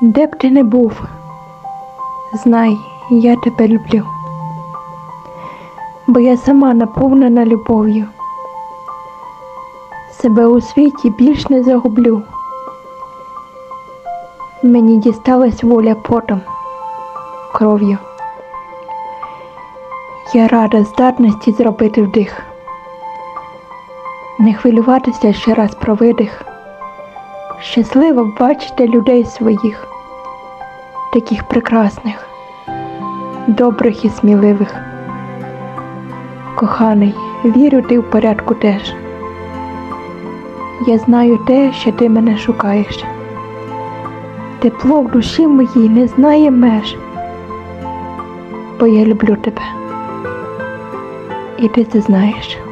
Де б ти не був, знай, я тебе люблю, бо я сама наповнена любов'ю. Себе у світі більш не загублю. Мені дісталась воля потом, кров'ю. Я рада здатності зробити вдих, не хвилюватися ще раз про видих, щасливо бачити людей своїх, таких прекрасних, добрих і сміливих. Коханий, вірю, ти в порядку теж. Я знаю те, що ти мене шукаєш. Тепло в душі моїй не знає меж, бо я люблю тебе. І ти це знаєш.